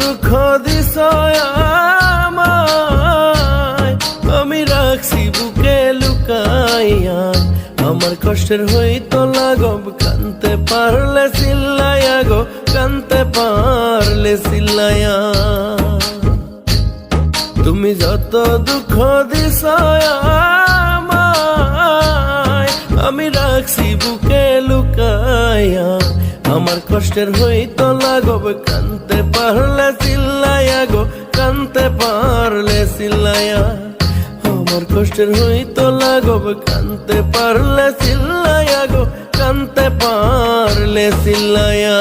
দুঃখ দিস আমায়। আমি রাখছি বুকে লুকাইয়া। আমার কষ্টের হইতো লাগব কানতে পারলে চিল্লাইয়া গো, কানতে পারলে চিল্লাইয়া। তুমি যত দুঃখ দিস আমি রাখছি বুকে লুকাইয়া। আমার কষ্টের হইতো লাগব কানতে পারলে চিল্লাইয়া গো, কানতে পারলে চিল্লাইয়া। আমার কষ্টের হইতো লাগব কানতে পারলে চিল্লাইয়া গো, কানতে পারলে চিল্লাইয়া।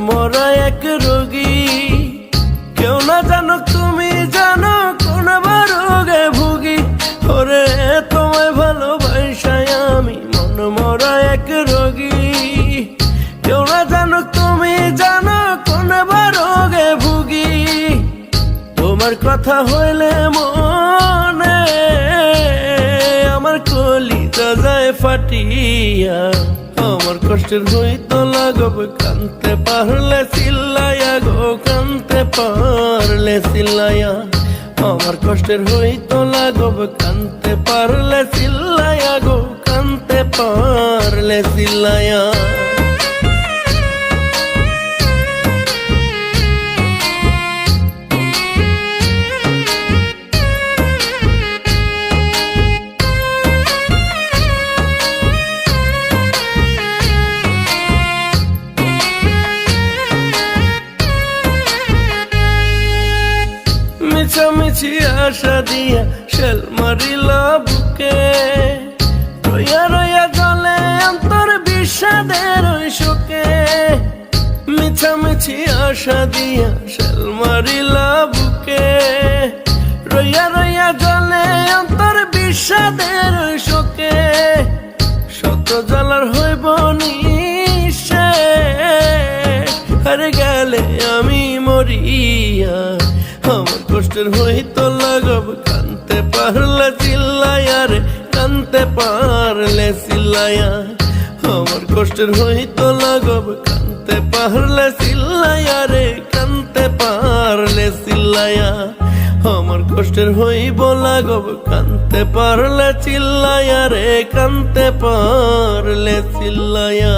মরা এক রোগী। কেউ না জানো তুমি জানো কোন রোগে ভুগি। ওরে, তোমায় ভালোবাসায় আমি মন মরা এক রোগী। কেউ না জানো তুমি জানো কোন রোগে ভুগি। তোমার কথা হইলে মনে আমার কলিজা যায় ফাটিয়া। আমার কষ্টের হইতো লাগব কানতে পারলে সিল্লাইয়া গো, কানতে পারলে সিল্লাইয়া আমার কষ্টের হইতো লাগব কানতে পারলে সিল্লাইয়া গো, কানতে পারলে চিল্লাইয়া মিছামিছি আশা দিয়া শেল মারিলা বুকে। রইয়া রইয়া জলে অন্তর বিষাদের ওই শোকে। মিছামিছি আশা দিয়া শেল মারিলা বুকে। রইয়া রইয়া জলে অন্তর বিষাদের ওই শোকে। শত জ্বালার হইব নিশে হারে গেলে আমি মরিয়া, আমার কষ্টের হইতো লাগব, কানতে পারলে চিল্লাইয়া রে, কানতে পারলে চিল্লাইয়া। আমার কষ্টের হইতো লাগব, কানতে পারলে চিল্লাইয়া রে, কানতে পারলে চিল্লাইয়া। আমার কষ্টের হইব লাগব, কানতে পারলে চিল্লাইয়া রে, কানতে পারলে চিল্লাইয়া।